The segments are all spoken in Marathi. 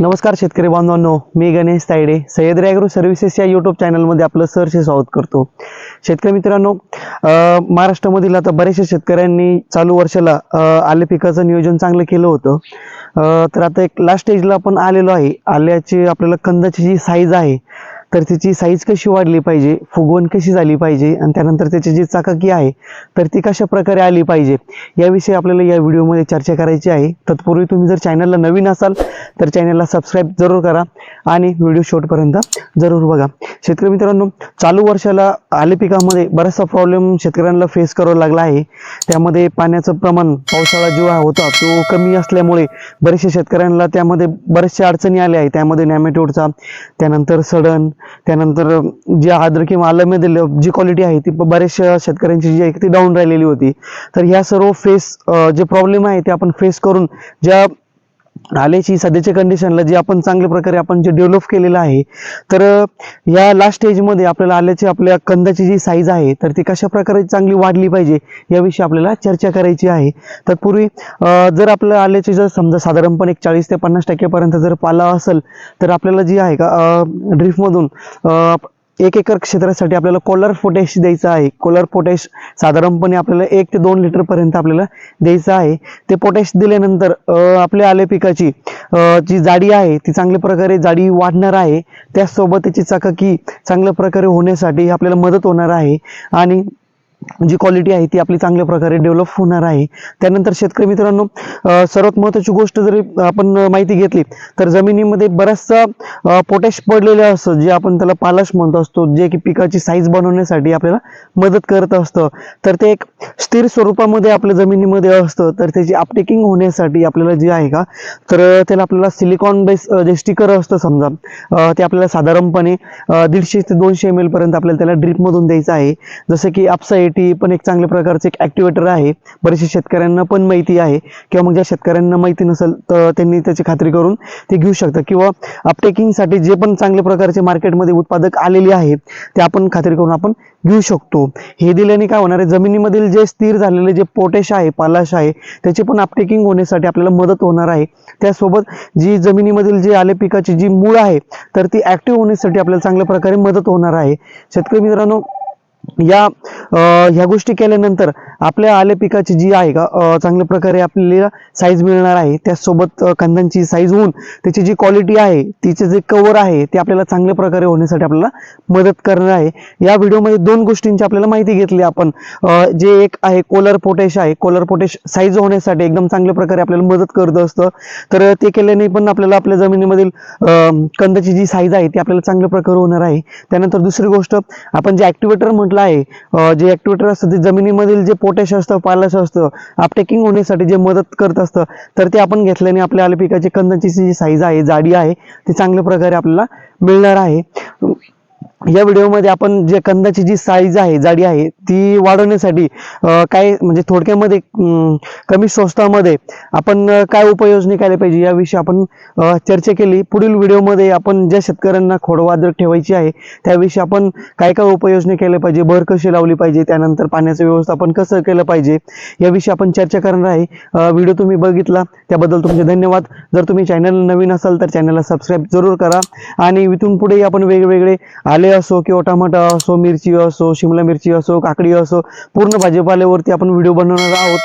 नमस्कार शेतकरी बांधवांनो मी गणेश तायडे सह्याद्री ॲग्रो सर्व्हिसेस या यूट्यूब चॅनलमध्ये आपलं सहर्ष स्वागत करतो. शेतकरी मित्रांनो महाराष्ट्रामधील आता बऱ्याचशा शेतकऱ्यांनी चालू वर्षाला आले पिकाचं नियोजन चांगलं केलं होतं. तर आता एक लास्ट स्टेजला आपण आलेलो आहे. आल्याची आपल्याला कंदाची जी साईज आहे तर त्याची साईज कशी वाढली पाहिजे? फुगवण कशी झाली पाहिजे? आणि त्यानंतर त्याची जी चाकाकी आहे तर ती कशा प्रकारे आली पाहिजे? याविषयी आपल्याला या व्हिडिओमध्ये चर्चा करायची आहे. तत्पूर्वी तुम्ही जर चॅनलला नवीन असाल तर चॅनलला सबस्क्राईब जरूर करा आणि व्हिडिओ शेवटपर्यंत जरूर बघा. शेतकरी मित्रांनो चालू वर्षाला आले पिकामध्ये बराचसा प्रॉब्लेम शेतकऱ्यांना फेस करावा लागला आहे. त्यामध्ये पाण्याचं प्रमाण पावसाळा जो होता तो कमी असल्यामुळे बरेचशा शेतकऱ्यांना त्यामध्ये बऱ्याचशा अडचणी आल्या आहेत. त्यामध्ये नॅमेटोडचा त्यानंतर सडन त्यानंतर जे आद्र किंवा आलममध्ये जी क्वालिटी आहे ती बऱ्याचशा शेतकऱ्यांची जी आहे ती डाऊन राहिलेली होती. तर ह्या सर्व फेस जे प्रॉब्लेम आहे ते आपण फेस करून ज्या आल्याची सध्याच्या कंडिशनला जे आपण चांगल्या प्रकारे आपण जे डेव्हलप केलेलं आहे तर या लास्ट स्टेजमध्ये आपल्याला आल्याची आपल्या कंदाची जी साईज आहे तर ती कशा प्रकारे चांगली वाढली पाहिजे याविषयी आपल्याला चर्चा करायची आहे. तर पूर्वी जर आपल्या आल्याची जर समजा साधारणपणे एक चाळीस ते पन्नास टक्केपर्यंत जर पाला असेल तर आपल्याला जी आहे का ड्रिफ्टमधून एक एकर क्षेत्रासाठी आपल्याला कोलर पोटॅश द्यायचं आहे. कोलर पोटॅश साधारणपणे आपल्याला एक ते दोन लिटरपर्यंत आपल्याला द्यायचं आहे. ते पोटॅश दिल्यानंतर आपल्या आले पिकाची जी जाडी आहे ती चांगल्या प्रकारे जाडी वाढणार आहे. त्याचसोबत त्याची चकाकी चांगल्या प्रकारे होण्यासाठी आपल्याला मदत होणार आहे. आणि जी क्वालिटी आहे ती आपली चांगल्या प्रकारे डेव्हलप होणार आहे. त्यानंतर शेतकरी मित्रांनो सर्वात महत्त्वाची गोष्ट जरी आपण माहिती घेतली तर जमिनीमध्ये बराचसा पोटॅश पडलेलं असतं जे आपण त्याला पालाश म्हणत असतो जे की पिकाची साईज बनवण्यासाठी आपल्याला मदत करत असतं. तर ते एक स्थिर स्वरूपामध्ये आपल्या जमिनीमध्ये असतं तर त्याची अपटेकिंग होण्यासाठी आपल्याला जे आहे का तर त्याला आपल्याला सिलिकॉन बेस जे स्टिकर असतं समजा ते आपल्याला साधारणपणे दीडशे ते दोनशे एम एल पर्यंत आपल्याला त्याला ड्रिपमधून द्यायचं आहे. जसं की आपसा एटी पण एक चांगल्या प्रकारचं एक ॲक्टिवेटर आहे. बरेचसे शेतकऱ्यांना पण माहिती आहे. किंवा मग ज्या शेतकऱ्यांना माहिती नसेल तर त्यांनी त्याची खात्री करून ते घेऊ शकतात. किंवा अपटेकिंगसाठी जे पण चांगल्या प्रकारचे मार्केटमध्ये उत्पादक आलेले आहेत ते आपण खात्री करून आपण घेऊ शकतो. हे दिल्याने काय होणार आहे? जमिनीमधील जे स्थिर झालेले जे पोटेश आहे पालाश आहे त्याची पण अपटेकिंग होण्यासाठी आपल्याला मदत होणार आहे. त्यासोबत जी जमिनीमधील जे आले पिकाची जी मूळ आहे तर ती ॲक्टिव्ह होण्यासाठी आपल्याला चांगल्या प्रकारे मदत होणार आहे. शेतकरी मित्रांनो या ह्या गोष्टी केल्यानंतर आपल्या आले पिकाची जी आहे का चांगल्या प्रकारे आपल्याला साईज मिळणार आहे त्यासोबत कंदांची कांद्यांची साईज होऊन त्याची जी क्वालिटी आहे तिचे जे कवर आहे ते आपल्याला चांगल्या प्रकारे होण्यासाठी आपल्याला मदत करणार आहे. या व्हिडिओमध्ये दोन गोष्टींची आपल्याला माहिती घेतली आपण. जे एक आहे कोलर पोटेश आहे कोलर पोटेश साईज होण्यासाठी एकदम चांगल्या प्रकारे आपल्याला मदत करत असतं. तर ते केल्याने पण आपल्याला आपल्या जमिनीमधील कंदाची जी साईज आहे ती आपल्याला चांगल्या प्रकारे होणार आहे. त्यानंतर दुसरी गोष्ट आपण जे ॲक्टिवेटर म्हटलं आहे जे ॲक्टिवेटर असतं ते जमिनीमधील जे पोटॅश असतं पालाश असतं अपटेकिंग होण्यासाठी जे मदत करत असतं तर ते आपण घेतल्याने आपल्या आले पिकाची कंदाची जी साईज आहे जाडी आहे ती चांगल्या प्रकारे आपल्याला मिळणार आहे. या व्हिडिओमध्ये आपण जे कंदाची जी साईज आहे जाडी आहे ती वाढवण्यासाठी काय म्हणजे थोडक्यामध्ये कमी स्वस्तामध्ये आपण काय उपाययोजना केल्या पाहिजे याविषयी आपण चर्चा केली. पुढील व्हिडिओमध्ये आपण ज्या शेतकऱ्यांना खोडवादर ठेवायची आहे त्याविषयी आपण काय काय उपाययोजना केल्या पाहिजे भर कशी लावली पाहिजे त्यानंतर पाण्याचं व्यवस्थापन कसं केलं पाहिजे याविषयी आपण चर्चा करणार आहे. व्हिडिओ तुम्ही बघितला त्याबद्दल तुमचे धन्यवाद. जर तुम्ही चॅनल नवीन असाल तर चॅनलला सबस्क्राईब जरूर करा आणि इथून पुढे आपण वेगवेगळे आले असो किंवा टमाटा असो मिरची असो शिमला मिरची असो काकडी असो पूर्ण भाजीपाल्यावरती आपण व्हिडिओ बनवणार आहोत.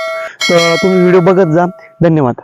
तर तुम्ही व्हिडिओ बघत जा. धन्यवाद.